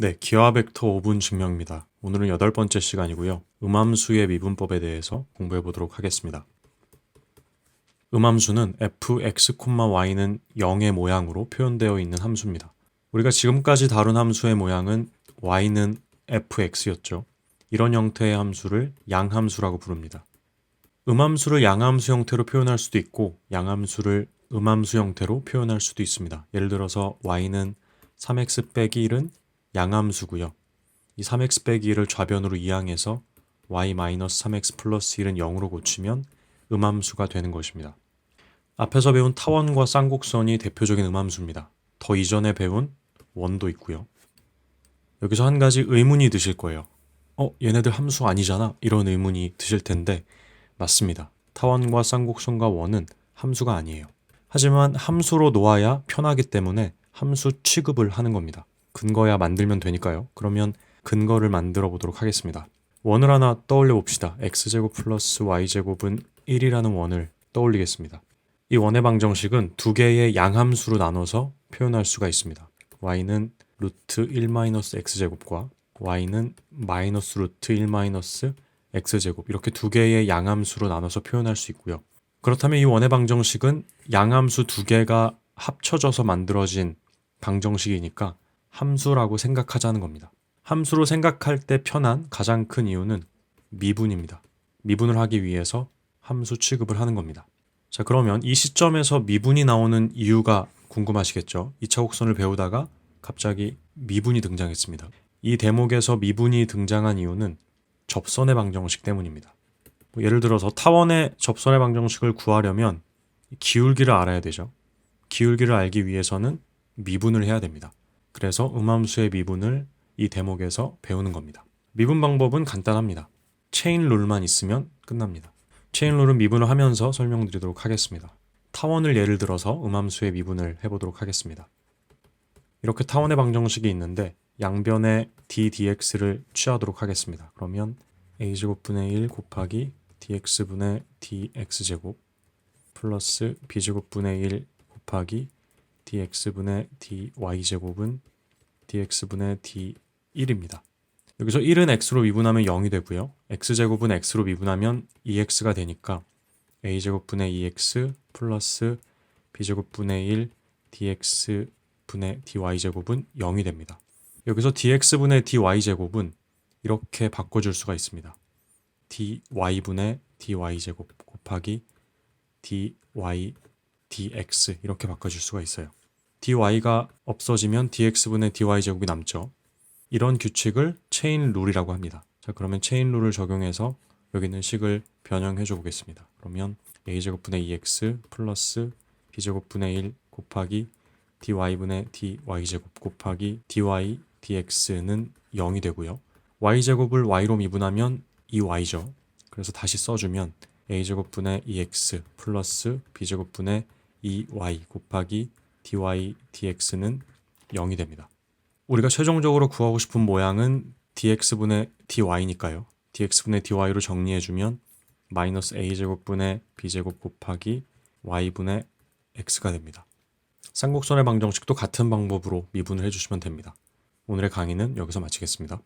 네, 기하 벡터 5분 증명입니다. 오늘은 여덟 번째 시간이고요. 음함수의 미분법에 대해서 공부해 보도록 하겠습니다. 음함수는 fx, y는 0의 모양으로 표현되어 있는 함수입니다. 우리가 지금까지 다룬 함수의 모양은 y는 fx였죠. 이런 형태의 함수를 양함수라고 부릅니다. 음함수를 양함수 형태로 표현할 수도 있고 양함수를 음함수 형태로 표현할 수도 있습니다. 예를 들어서 y는 3x 빼기 1은 양함수고요. 이 3x 빼기 1을 좌변으로 이항해서 y-3x 플러스 1은 0으로 고치면 음함수가 되는 것입니다. 앞에서 배운 타원과 쌍곡선이 대표적인 음함수입니다. 더 이전에 배운 원도 있고요. 여기서 한 가지 의문이 드실 거예요. 어, 얘네들 함수 아니잖아? 이런 의문이 드실 텐데 맞습니다. 타원과 쌍곡선과 원은 함수가 아니에요. 하지만 함수로 놓아야 편하기 때문에 함수 취급을 하는 겁니다. 근거야 만들면 되니까요. 그러면 근거를 만들어 보도록 하겠습니다. 원을 하나 떠올려 봅시다. x제곱 플러스 y제곱은 1이라는 원을 떠올리겠습니다. 이 원의 방정식은 두 개의 양함수로 나눠서 표현할 수가 있습니다. y는 루트 1-x제곱과 y는 마이너스 루트 1-x제곱 이렇게 두 개의 양함수로 나눠서 표현할 수 있고요. 그렇다면 이 원의 방정식은 양함수 두 개가 합쳐져서 만들어진 방정식이니까 함수라고 생각하자는 겁니다. 함수로 생각할 때 편한 가장 큰 이유는 미분입니다. 미분을 하기 위해서 함수 취급을 하는 겁니다. 자, 그러면 이 시점에서 미분이 나오는 이유가 궁금하시겠죠? 2차 곡선을 배우다가 갑자기 미분이 등장했습니다. 이 대목에서 미분이 등장한 이유는 접선의 방정식 때문입니다. 뭐 예를 들어서 타원의 접선의 방정식을 구하려면 기울기를 알아야 되죠. 기울기를 알기 위해서는 미분을 해야 됩니다. 그래서 음함수의 미분을 이 대목에서 배우는 겁니다. 미분 방법은 간단합니다. 체인 룰만 있으면 끝납니다. 체인 룰은 미분을 하면서 설명드리도록 하겠습니다. 타원을 예를 들어서 음함수의 미분을 해보도록 하겠습니다. 이렇게 타원의 방정식이 있는데 양변에 d dx를 취하도록 하겠습니다. 그러면 a제곱분의 1 곱하기 dx분의 dx제곱 플러스 b제곱분의 1 곱하기 dx분의 dy제곱은 dx분의 d1입니다. 여기서 1은 x로 미분하면 0이 되고요. x제곱은 x로 미분하면 2x가 되니까 a제곱분의 2x 플러스 b제곱분의 1 dx분의 dy제곱은 0이 됩니다. 여기서 dx분의 dy제곱은 이렇게 바꿔줄 수가 있습니다. dy분의 dy제곱 곱하기 dy dx 이렇게 바꿔줄 수가 있어요. Dy가 없어지면 dx분의 dy제곱이 남죠. 이런 규칙을 체인 룰이라고 합니다. 자, 그러면 체인 룰을 적용해서 여기 있는 식을 변형해 줘 보겠습니다. 그러면 a제곱분의 2x 플러스 b제곱분의 1 곱하기 dy분의 dy제곱 곱하기 dy dx는 0이 되고요. y제곱을 y로 미분하면 2y죠. 그래서 다시 써주면 a제곱분의 2x 플러스 b제곱분의 2y 곱하기 dy dx는 0이 됩니다. 우리가 최종적으로 구하고 싶은 모양은 dx분의 dy니까요. dx분의 dy로 정리해주면 마이너스 a제곱분의 b제곱 곱하기 y분의 x가 됩니다. 쌍곡선의 방정식도 같은 방법으로 미분을 해주시면 됩니다. 오늘의 강의는 여기서 마치겠습니다.